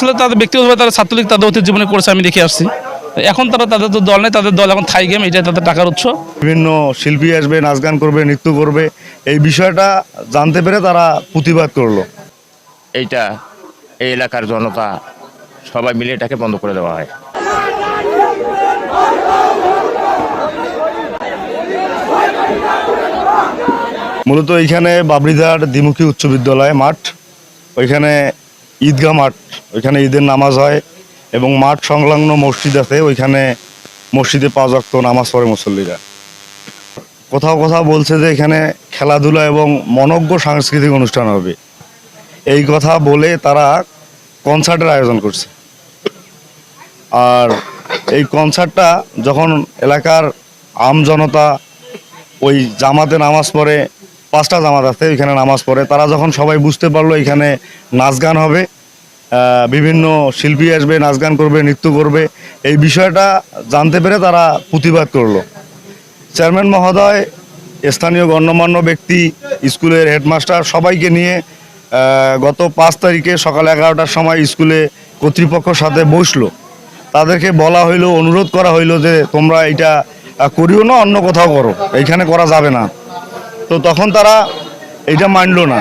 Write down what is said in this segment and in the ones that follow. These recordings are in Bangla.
আসলে তাদের ব্যক্তিগতভাবে তারা ছাত্রলীগ তাদের অতীত জীবনে করেছে আমি দেখে আসছি। এখন তারা তাদের তো দল নেই তাদের দল এখন থাই গেম এটাই তাদের টাকার উৎস। বিভিন্ন শিল্পী আসবে নাচ গান করবে নৃত্য করবে এই বিষয়টা জানতে পেরে তারা প্রতিবাদ করল। এইটা এই এলাকার জনতা সবাই মিলে এটাকে বন্ধ করে দেওয়া হয়। মূলত এইখানে বাবরিদার দ্বিমুখী উচ্চ বিদ্যালয় মাঠ ওইখানে ঈদগাহ মাঠ, ওইখানে ঈদের নামাজ হয় এবং মাঠ সংলগ্ন মসজিদ আছে, ওইখানে মসজিদে পাঁচ অক্ত নামাজ পড়ে মুসল্লিরা। কোথাও কোথাও বলছে যে এখানে খেলাধুলা এবং মনজ্ঞ সাংস্কৃতিক অনুষ্ঠান হবে। এই কথা বলে তারা কনসার্টের আয়োজন করছে। আর এই কনসার্টটা যখন এলাকার আম জনতা ওই জামাতে নামাজ পড়ে, পাঁচটা জামাত আছে, ওইখানে নামাজ পড়ে, তারা যখন সবাই বুঝতে পারল এখানে নাচ গান হবে বিভিন্ন শিল্পী আসবে, নাচ গান করবে, নৃত্য করবে। এই বিষয়টা জানতে পেরে তারা প্রতিবাদ করল। চেয়ারম্যান মহোদয়, স্থানীয় গণ্যমান্য ব্যক্তি, স্কুলের হেডমাস্টার, সবাইকে নিয়ে গত পাঁচ তারিখে সকাল এগারোটার সময় স্কুলে কর্তৃপক্ষের সাথে বসল। তাদেরকে বলা হইল, অনুরোধ করা হইল যে তোমরা এটা করিও না, অন্য কোথাও করো। এইখানে করা যাবে না। তো তখন তারা এটা মানলো না।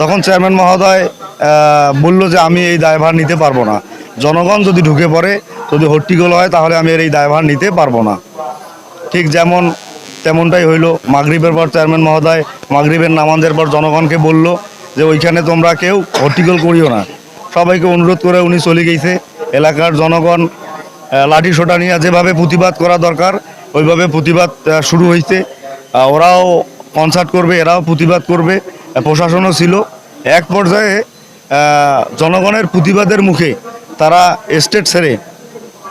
তখন চেয়ারম্যান মহোদয় বলল যে আমি এই দায়ভার নিতে পারব না। জনগণ যদি ঢুকে পড়ে, যদি হট্টিগোল হয়, তাহলে আমি এর এই দায়ভার নিতে পারব না। ঠিক যেমন, তেমনটাই হইল। মাগরিবের পর চেয়ারম্যান মহোদয় মাগরিবের নামাজের পর জনগণকে বলল যে, ওইখানে তোমরা কেউ হট্টিগোল করিও না। সবাইকে অনুরোধ করে উনি চলে গেছে। এলাকার জনগণ লাঠি সোটা নিয়ে যেভাবে প্রতিবাদ করা দরকার, ওইভাবে প্রতিবাদ শুরু হয়েছে ওরাও কনসার্ট করবে, এরাও প্রতিবাদ করবে। প্রশাসনও ছিল। এক পর্যায়ে জনগণের প্রতিবাদের মুখে তারা স্টেট ছেড়ে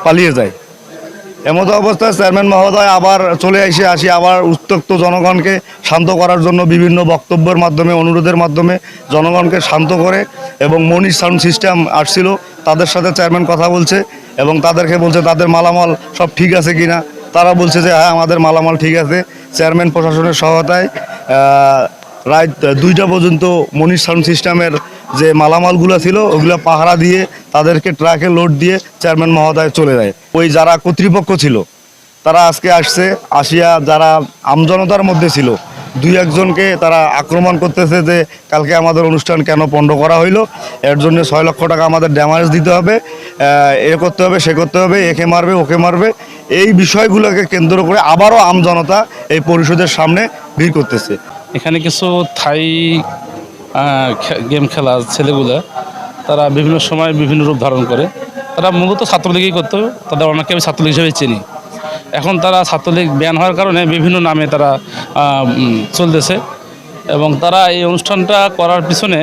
পালিয়ে যায়। এমতো অবস্থায় চেয়ারম্যান মহোদয় আবার চলে এসে আসি, আবার উত্তক্ত জনগণকে শান্ত করার জন্য বিভিন্ন বক্তব্যের মাধ্যমে, অনুরোধের মাধ্যমে জনগণকে শান্ত করে এবং মনি সাউন্ড সিস্টেম আসছিল। তাদের সাথে চেয়ারম্যান কথা বলছে এবং তাদেরকে বলছে, তাদের মালামাল সব ঠিক আছে কিনা? তারা বলছে যে হ্যাঁ আমাদের মালামাল ঠিক আছে। চেয়ারম্যান প্রশাসনের সহায়তায় রাত দুইটা পর্যন্ত মনির সাউন্ড সিস্টেমের যে মালামালগুলো ছিল, ওগুলো পাহারা দিয়ে তাদেরকে ট্রাকে লোড দিয়ে চেয়ারম্যান মহোদয় চলে যায়। ওই যারা কর্তৃপক্ষ ছিল, তারা আজকে আসছে, আসিয়া যারা আমজনতার মধ্যে ছিল, দুই একজনকে তারা আক্রমণ করতেছে যে কালকে আমাদের অনুষ্ঠান কেন পণ্ড করা হইল, এর জন্য ছয় লক্ষ টাকা আমাদের ড্যামেজ দিতে হবে এ করতে হবে, সে করতে হবে, একে মারবে, ওকে মারবে, এই বিষয়গুলোকে কেন্দ্র করে আবারও আমজনতা এই পরিষদের সামনে ভিড় করতেছে। এখানে কিছু থাই গেম খেলা ছেলেগুলো। তারা বিভিন্ন সময় বিভিন্ন রূপ ধারণ করে। তারা মূলত ছাত্রলীগই করতো, তাদের অনেককে আমি ছাত্রলীগ হিসেবে চিনি। এখন তারা ছাত্রলীগ ব্যান হওয়ার কারণে বিভিন্ন নামে তারা চলতেছে। এবং তারা এই অনুষ্ঠানটা করার পিছনে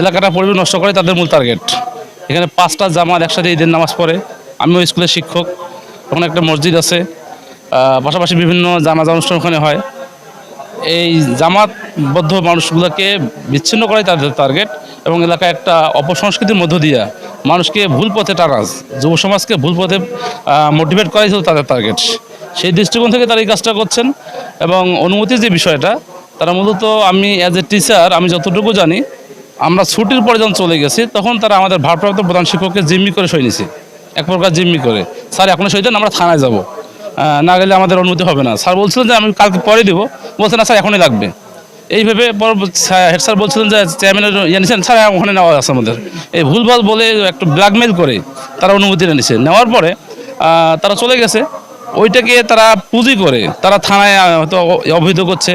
এলাকাটা পরিবেশ নষ্ট করে তাদের মূল টার্গেট এখানে পাঁচটা জামাত একসাথে ঈদের নামাজ পড়ে। আমিও স্কুলের শিক্ষক। ওখানে একটা মসজিদ আছে। পাশাপাশি বিভিন্ন জানাজা অনুষ্ঠান ওখানে হয়। এই জামাতবদ্ধ মানুষগুলোকে বিচ্ছিন্ন করাই তাদের টার্গেট এবং এলাকায় একটা অপসংস্কৃতির মধ্য দিয়া মানুষকে ভুল পথে টানাস যুব সমাজকে ভুল পথে মোটিভেট করাই ছিল তাদের টার্গেট সেই দৃষ্টিকোণ থেকে তারা এই কাজটা করছেন এবং অনুমতির যে বিষয়টা, তারা মূলত আমি অ্যাজ এ টিচার আমি যতটুকু জানি, আমরা ছুটির পরে যখন চলে গেছি, তখন তারা আমাদের ভারপ্রাপ্ত প্রধান শিক্ষককে জিম্মি করে সই নিছে। এক প্রকার জিম্মি করে। স্যার এখনও সই দেন, আমরা থানায় যাব। না গেলে আমাদের অনুমতি হবে না। স্যার বলছিলেন যে আমি কালকে পরে দেবো। বলছেন না স্যার এখনই লাগবে। এইভাবে পর হেড স্যার বলছিলেন যে চেয়ারম্যানের ইয়ে নিছেন স্যার হ্যাঁ, ওখানে নেওয়া আছে আমাদের। এই ভুলভাল বলে একটু ব্ল্যাকমেল করে তারা অনুমতি নিছে। নেওয়ার পরে তারা চলে গেছে। ওইটাকে তারা পুঁজি করে তারা থানায় হয়তো অবহিত করছে।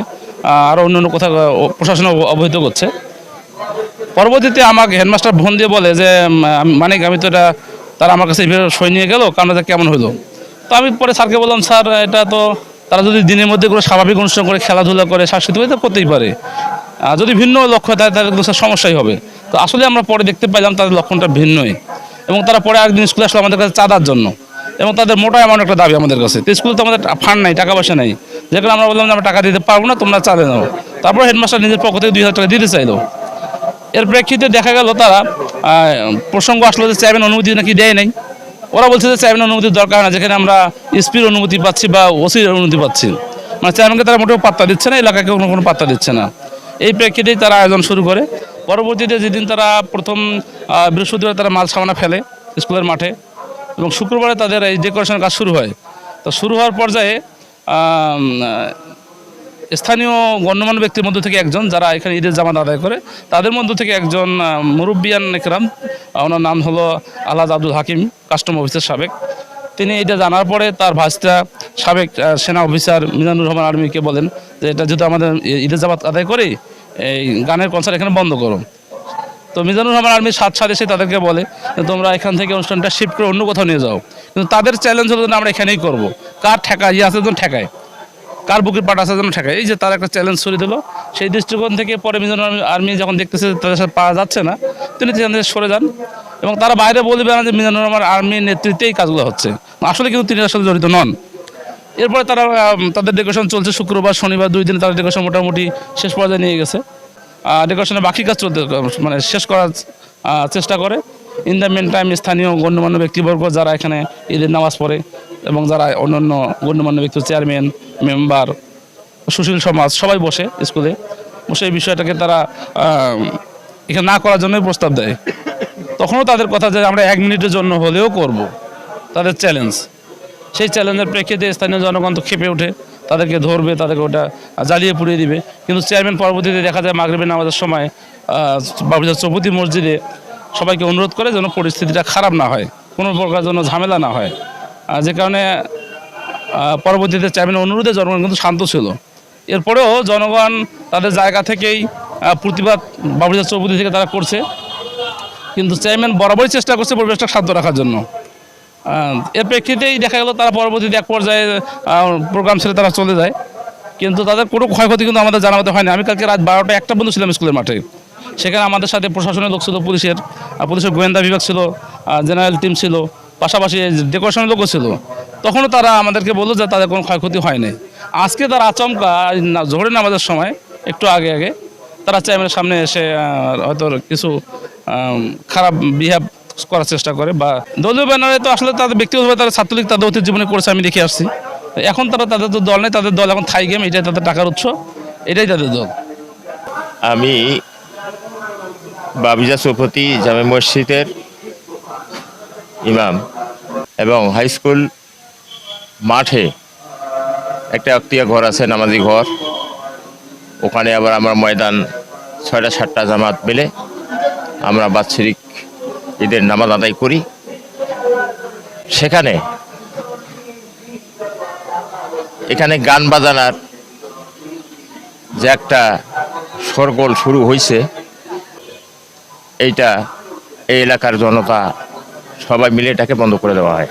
আর অন্য অন্য কোথাও প্রশাসন অবহিত করছে। পরবর্তীতে আমাকে হেডমাস্টার ফোন দিয়ে বলে যে মানে আমি তো এটা তারা আমার কাছে সই নিয়ে গেল কারণটা কেমন হলো? তো আমি পরে স্যারকে বললাম, স্যার, এটা তো তারা যদি দিনের মধ্যে কোনো স্বাভাবিক অনুষ্ঠান করে, খেলাধুলা করে সাংস্কৃতিক তো করতেই পারে। আর যদি ভিন্ন লক্ষ্য থাকে তাহলে তো স্যার সমস্যাই হবে। তো আসলে আমরা পরে দেখতে পাইলাম তাদের লক্ষণটা ভিন্নই এবং তারা পরে একদিন স্কুলে আসলো আমাদের কাছে চাঁদার জন্য এবং তাদের মোটা অ্যামাউন্ট একটা দাবি আমাদের কাছে। তো স্কুলে তো আমাদের ফান্ড নাই, টাকা পয়সা নাই। যেখানে আমরা বললাম যে, আমরা টাকা দিতে পারব না, তোমরা চাঁদে নাও। তারপর হেডমাস্টার নিজের পক্ষ থেকে দুই হাজার টাকা দিতে চাইলো। এর প্রেক্ষিতে দেখা গেল তারা প্রসঙ্গ আসলো যে, চেয়ারম্যান অনুমতি নাকি দেয় নাই? ওরা বলছে যে চেয়ারম্যান অনুমতির দরকার না, যেখানে আমরা এসপির অনুমতি পাচ্ছি বা ওসির অনুমতি পাচ্ছি। মানে চেয়ারম্যানকে তারা মোটেও পাত্তা দিচ্ছে না এলাকাকে কোনো কোনো পাত্তা দিচ্ছে না। এই প্রেক্ষিতেই তারা আয়োজন শুরু করে। পরবর্তীতে যেদিন তারা প্রথম বৃহস্পতিবার তারা মাল সামানা ফেলে স্কুলের মাঠে এবং শুক্রবারে তাদের এই ডেকোরেশনের কাজ শুরু হয়। তো শুরু হওয়ার পর্যায়ে স্থানীয় গণ্যমান্য ব্যক্তির মধ্য থেকে একজন যারা এখানে ঈদের জামাত আদায় করে, তাদের মধ্য থেকে একজন মুরব্বিয়ান একরাম ওনার নাম হলো আলাদ আব্দুল হাকিম, কাস্টম অফিসার সাবেক। তিনি এটা জানার পরে তার ভাসটা সাবেক সেনা অফিসার মিজানুর রহমান আর্মিকে বলেন যে, এটা যেহেতু আমাদের ঈদের জামাত আদায় করি, এই গানের কনসার্ট এখানে বন্ধ করো। তো মিজানুর রহমান আর্মির সাত সাথে এসে তাদেরকে বলে তোমরা এখান থেকে অনুষ্ঠানটা শিফট করে অন্য কোথাও নিয়ে যাও। কিন্তু তাদের চ্যালেঞ্জ হলো আমরা এখানেই করব। কার ঠেকা ইয়ে আছে যেন ঠেকায়। কার বুকের পাট আছে যেন ঠেকায়? এই যে তার একটা চ্যালেঞ্জ ছড়ি দিল। সেই দৃষ্টিকোণ থেকে পরে রহমান আর্মি যখন দেখতেছে তাদের সাথে পাওয়া যাচ্ছে না, তিনি সেখান থেকে সরে যান এবং তারা বাইরে বলবে না যে মিজানুর রহমান আর্মির নেতৃত্বে এই কাজগুলো হচ্ছে। আসলে কিন্তু তিনি আসলে জড়িত নন। এরপরে তারা তাদের ডেকোরেশন চলছে শুক্রবার, শনিবার, দুই দিনে তাদের ডেকোরেশন মোটামুটি শেষ পর্যায়ে নিয়ে গেছে। ডেকোরেশনের বাকি কাজ চলতে মানে শেষ করার চেষ্টা করে। ইন দ্য মেন টাইম স্থানীয় গণ্যমান্য ব্যক্তিবর্গ যারা এখানে ঈদের নামাজ পড়ে এবং যারা অন্যান্য গণ্যমান্য ব্যক্তি চেয়ারম্যান মেম্বার সুশীল সমাজ সবাই বসে স্কুলে। বসে এই বিষয়টাকে তারা এখানে না করার জন্যই প্রস্তাব দেয়। তখনও তাদের কথা যে আমরা এক মিনিটের জন্য হলেও করব। তাদের চ্যালেঞ্জ সেই চ্যালেঞ্জের প্রেক্ষিতে স্থানীয় জনগণ তো খেপে ওঠে। তাদেরকে ধরবে, তাদেরকে ওটা জ্বালিয়ে পুড়িয়ে দিবে। কিন্তু চেয়ারম্যান পরবর্তীতে দেখা যায় মাগরিবের নামাজের সময় বাবুজার চৌপতি মসজিদে সবাইকে অনুরোধ করে যেন পরিস্থিতিটা খারাপ না হয়, কোনো প্রকার যেন ঝামেলা না হয়। যে কারণে পরবর্তীতে চেয়ারম্যানের অনুরোধে জনগণ কিন্তু শান্ত ছিল। এরপরেও জনগণ তাদের জায়গা থেকেই প্রতিবাদ বাবুজার চৌপতি থেকে তারা করছে। কিন্তু চেয়ারম্যান বরাবরই চেষ্টা করছে পরিবেশটা শান্ত রাখার জন্য। এর প্রেক্ষিতেই দেখা গেল তারা পরবর্তীতে এক পর্যায়ে প্রোগ্রাম ছেড়ে তারা চলে যায়। কিন্তু তাদের কোনো ক্ষয়ক্ষতি কিন্তু আমাদের জানাতে হয়নি। আমি কালকে রাত বারোটা একটা পর্যন্ত ছিলাম স্কুলের মাঠে। সেখানে আমাদের সাথে প্রশাসনের লোক ছিল, পুলিশের। পুলিশের গোয়েন্দা বিভাগ ছিল জেনারেল টিম ছিল। পাশাপাশি ডেকোরেশনের লোকও ছিল। তখনও তারা আমাদেরকে বলল যে তাদের কোনো ক্ষয়ক্ষতি হয়নি। আজকে তারা আচমকা জোহরের নামাজের সময়, একটু আগে আগে তারা চেয়ারম্যানের সামনে এসে হয়তো কিছু খারাপ বিহেভ করার চেষ্টা করে বা দলীয় ব্যানারে তো আসলে তাদের ব্যক্তিগতভাবে তারা ছাত্রলীগ তাদের অতীত জীবনে করেছে, আমি দেখে আসছি। এখন তারা তাদের তো দল নেই, তাদের দল এখন থাই গেম, এটাই তাদের টাকার উৎস, এটাই তাদের দল। আমি বাবিজা চৌপতি জামে মসজিদের ইমাম এবং হাই স্কুল মাঠে একটা অক্তিয়া ঘর আছে, নামাজি ঘর। ওখানে আবার আমার ময়দান, ছয়টা সাতটা জামাত মেলে আমরা বাৎসরিক ঈদের নামাজ আদায় করি। সেখানে এখানে গান বাজানার যে একটা সরগোল শুরু হয়েছে এইটা এই এলাকার জনতা সবাই মিলে এটাকে বন্ধ করে দেওয়া হয়।